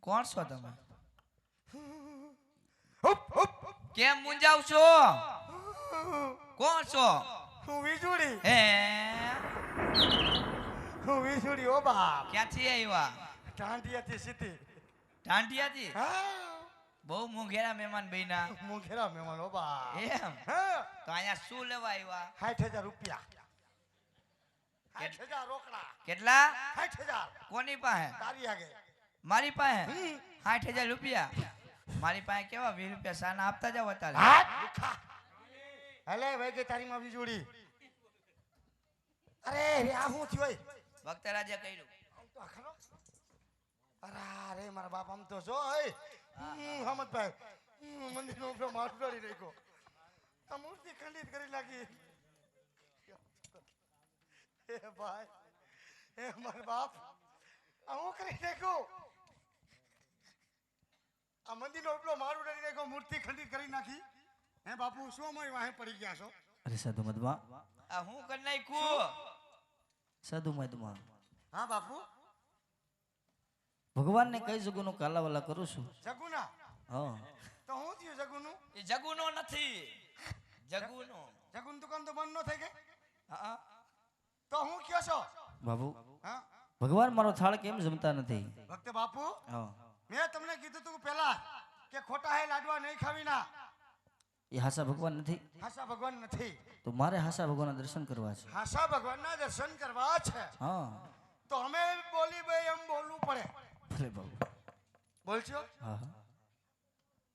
કોણ છો તમે? કેમ મુંજાવ છો? કોણ છો? હું વીજળી. હે? હું વીજળી ઓ બાપ. ક્યાંથી આવ્યા? ટાંડિયાથી સીધી. ટાંડિયાથી બહુ મોંઘેરા મહેમાન બન્યા. મોંઘેરા મહેમાન ઓ બા એમ? તો અહીંયા શું લેવા આવ્યા? 60000 રૂપિયા. સાઠ હજાર રોકડા કેટલા સાઠ હજાર કોની પાસે તારી આગે મારી પાસે હમ. સાઠ હજાર રૂપિયા મારી પાસે કેવા વીસ રૂપિયા સાના આપતા જાવ અત્યારે હાથ દુખા હલે ભાઈ ગઈ તારી માં વીજળી અરે રે આ શું થયું ઓય? વખતે રાજે કર્યું આમ તો આ ખરો અરે રે મારા બાપ આમ તો જો હે હમદભાઈ મંદિર નો ઉપરો માથું ઉડાડી નાખ્યો આ મૂર્તિ ખંડિત કરી નાખી હે ભાઈ. એ મારા બાપ આ હું કરી નાખ્યો આ મંદિર નો ઉપલો માર ઉડાડી નાખ્યો મૂર્તિ ખંડિત કરી નાખી. હે બાપુ શું અમારી વાહે પડી ગયા છો? અરે સાધુ મધમા આ હું કરી નાખ્યું? સાધુ મધમા હા બાપુ. ભગવાનને કઈ જગુનો કાલાવાલા કરું છું? જગુના? હા. તો હું થયું જગુનું? એ જગુનો નથી. જગુનો. જગુન દુકાન તો બંધ ન થઈ ગઈ? હા. તો હું કયો છો? બાબુ હા? ભગવાન મારો થાળ કેમ જમતા નથી? ભક્ત બાપુ મેં તમને કીધું તું પેલા કે ખોટા હે લાડવા નહીં ખાવી ના. એ હાસા ભગવાન નથી? હાસા ભગવાન નથી. તો મારે હાસા ભગવાનના દર્શન કરવા છે. હાસા ભગવાનના દર્શન કરવા છે. હા. તો અમે બોલી ભાઈ એમ બોલવું પડે. ભલે બાબુ. બોલજો હા હા.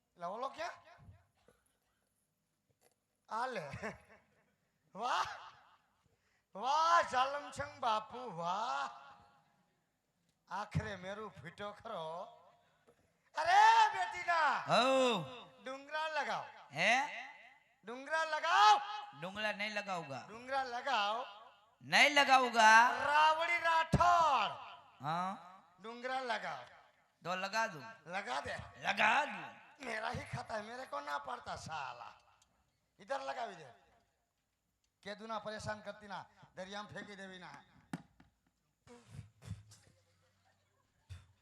એટલે ઓલો ક્યાં? આલે. વાહ. जालम छंग बापू वाह। आखिर मेरू फिटो खरो। अरे बेटी ना डुंगरा लगाओ। है? डुंगरा लगाओ। डुंगरा नहीं लगाऊँगा। डुंगरा लगाओ। नहीं लगाऊँगा। रावड़ी राठौर। हाँ। डुंगरा लगाओ। तो लगा दू। लगा दे। लगा दू। मेरा ही खाता है मेरे को ना पड़ता साला। इधर लगा इधर। કેદુ ના પરેશાન કરતી ના દરિયામાં ફેંકી દેવી ના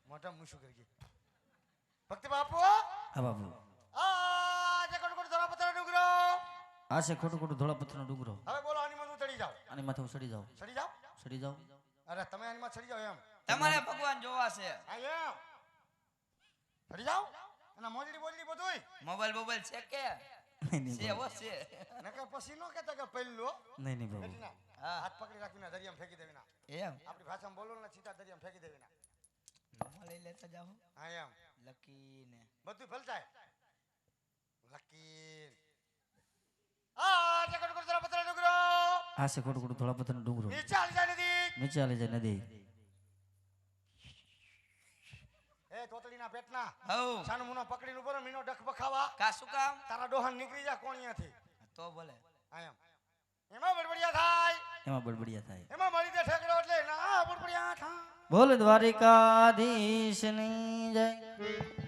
મોટા હું શું કરી ભક્તિ બાપુ? હા બાપુ. આ છે ખોટું ધોળા પથ્થરનો ડુંગરો. આ છે ખોટું ખોટું ધોળા પથ્થરનો ડુંગરો. હવે બોલો આની માથે ચડી જાવ આની માથે હું ચડી જાવ ચડી જાવ ચડી જાવ અરે તમે આની માથે ચડી જાવ એમ? તમારે ભગવાન જોવા છે. હા એમ. ચડી જાવ અને મોજડી બોજડી બધું મોબાઈલ મોબાઈલ છે કે? નહીં નહીં છે હો છે નકર પછી નો કહેતા કે પહેલો નહીં નહીં બાબુ હા. હાથ પકડી રાખીને દરિયામાં ફેંકી દેવીના એમ આપણી ભાષામાં બોલો ને સીધા દરિયામાં ફેંકી દેવીના નામાં લઈ લેતા જાઓ હા એમ લકી ને બધું ફલચાય લકી આ જગડ કોણ કોણ પથરા પતરા ડુંગરો આ સે ખોટું ખોટું ધોળા પથરા ડુંગરો નીચે આલી જાય નદી નીચે આલી જાય નદી એ પેટના. હઉ. સાનો પકડીને ઉપર મીનો ડખ બખાવા. કા શું કામ? તારા ડોહન નીકળી જા કોણિયાથી. તો બોલે આયમ એમ. એમાં બડબડિયા થાય. એમાં બડબડિયા થાય. એમાં મળી દે ઠેકડો એટલે ના બડબડિયા થાય. બોલ દ્વારિકાધીશની જય.